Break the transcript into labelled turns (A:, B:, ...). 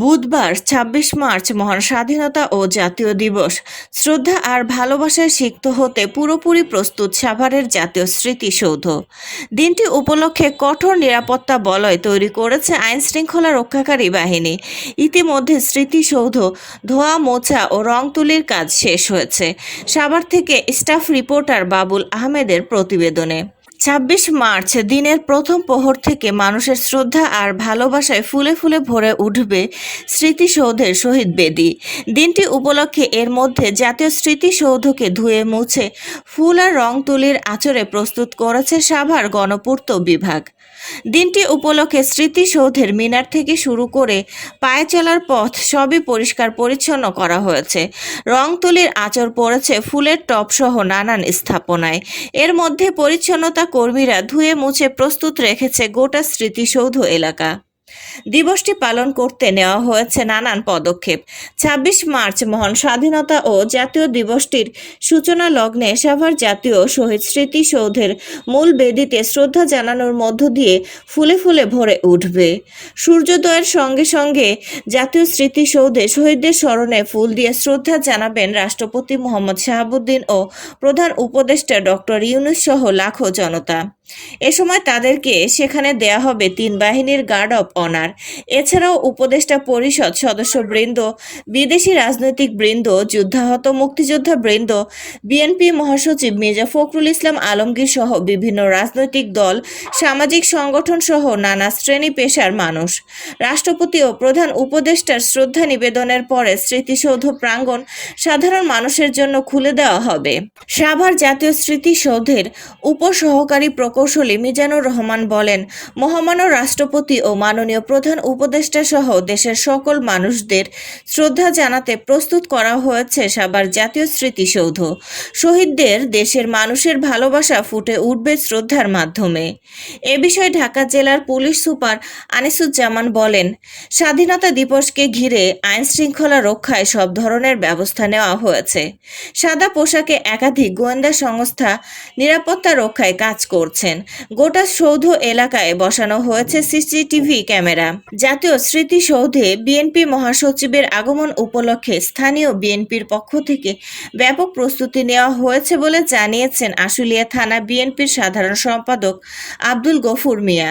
A: বুধবার ২৬ মার্চ মহান স্বাধীনতা ও জাতীয় দিবস। শ্রদ্ধা আর ভালোবাসায় সিক্ত হতে পুরোপুরি প্রস্তুত সাভারের জাতীয় স্মৃতিসৌধ। দিনটি উপলক্ষে কঠোর নিরাপত্তা বলয় তৈরি করেছে আইন শৃঙ্খলা রক্ষাকারী বাহিনী। ইতিমধ্যে স্মৃতিসৌধ, ধোয়া, মোছা ও রং তুলির কাজ শেষ হয়েছে। সাভার থেকে স্টাফ রিপোর্টার বাবুল আহমেদের প্রতিবেদনে। ছাব্বিশ মার্চ দিনের প্রথম প্রহর থেকে মানুষের শ্রদ্ধা আর ভালোবাসায় ফুলে ফুলে ভরে উঠবে স্মৃতিসৌধের শহীদ বেদি। দিনটি উপলক্ষে এর মধ্যে জাতীয় স্মৃতিসৌধকে ধুয়ে মুছে ফুল আর রং তুলির আচরে প্রস্তুত করেছে সাভার গণপূর্ত বিভাগ। দিনটি উপলক্ষে স্মৃতিসৌধের মিনার থেকে শুরু করে পায়ে চলার পথ সবই পরিষ্কার পরিচ্ছন্ন করা হয়েছে। রং তুলির আচর পড়েছে ফুলের টপ সহ নানান স্থাপনায়। এর মধ্যে পরিচ্ছন্নতা কর্মীরা ধুয়ে মুছে প্রস্তুত রেখেছে গোটা স্মৃতিসৌধ এলাকা। দিবসটি পালন করতে নেওয়া হয়েছে নানান পদক্ষেপ। ছাব্বিশ মার্চ মহান স্বাধীনতা ও জাতীয় দিবসটির সূচনা লগ্নে সাভার জাতীয় শহীদ স্মৃতিসৌধের মূল বেদিতে শ্রদ্ধা জানানোর মধ্য দিয়ে ফুলে ফুলে ভরে উঠবে। সূর্যোদয়ের সঙ্গে সঙ্গে জাতীয় স্মৃতিসৌধে শহীদদের স্মরণে ফুল দিয়ে শ্রদ্ধা জানাবেন রাষ্ট্রপতি মোহাম্মদ শাহাবুদ্দিন ও প্রধান উপদেষ্টা ডক্টর ইউনুস সহ লাখো জনতা। এ সময় তাদেরকে সেখানে দেয়া হবে তিন বাহিনীর গার্ড অব অনার এছাড়াও উপদেষ্টা পরিষদ সদস্যবৃন্দ বিদেশি রাজনৈতিক বৃন্দ, যুদ্ধাহত মুক্তিযোদ্ধা বৃন্দ, বিএনপি মহাসচিব মির্জা ফখরুল ইসলাম আলমগীর সহ বিভিন্ন রাজনৈতিক দল, সামাজিক সংগঠন সহ নানা শ্রেণি পেশার মানুষ। রাষ্ট্রপতি ও প্রধান উপদেষ্টার শ্রদ্ধা নিবেদনের পরে স্মৃতিসৌধ প্রাঙ্গণ সাধারণ মানুষের জন্য খুলে দেওয়া হবে। সাভার জাতীয় স্মৃতিসৌধের উপসহকারী প্রকৌশলী মিজানুর রহমান বলেন মহামান্য রাষ্ট্রপতি ও মাননীয় প্রধান উপদেষ্টা সহ দেশের সকল মানুষদের শ্রদ্ধা জানাতে প্রস্তুত করা হয়েছে সাবার জাতীয় স্মৃতিসৌধ। শহীদদের দেশের মানুষের ভালোবাসা ফুটে উঠবে শ্রদ্ধার মাধ্যমে। এ বিষয়ে ঢাকা জেলার পুলিশ সুপার আনিসুজ্জামান বলেন, স্বাধীনতা দিবসকে ঘিরে আইন শৃঙ্খলা রক্ষায় সব ধরনের ব্যবস্থা নেওয়া হয়েছে। সাদা পোশাকে একাধিক গোয়েন্দা সংস্থা নিরাপত্তা রক্ষায় কাজ করছেন গোটা সৌধ এলাকায় বসানো হয়েছে সিসিটিভি ক্যামেরা। জাতীয় স্মৃতিসৌধে বিএনপি মহাসচিবের আগমন উপলক্ষে স্থানীয় বিএনপির পক্ষ থেকে ব্যাপক প্রস্তুতি নেওয়া হয়েছে বলে জানিয়েছেন আশুলিয়া থানা বিএনপির সাধারণ সম্পাদক আব্দুল গফুর মিয়া।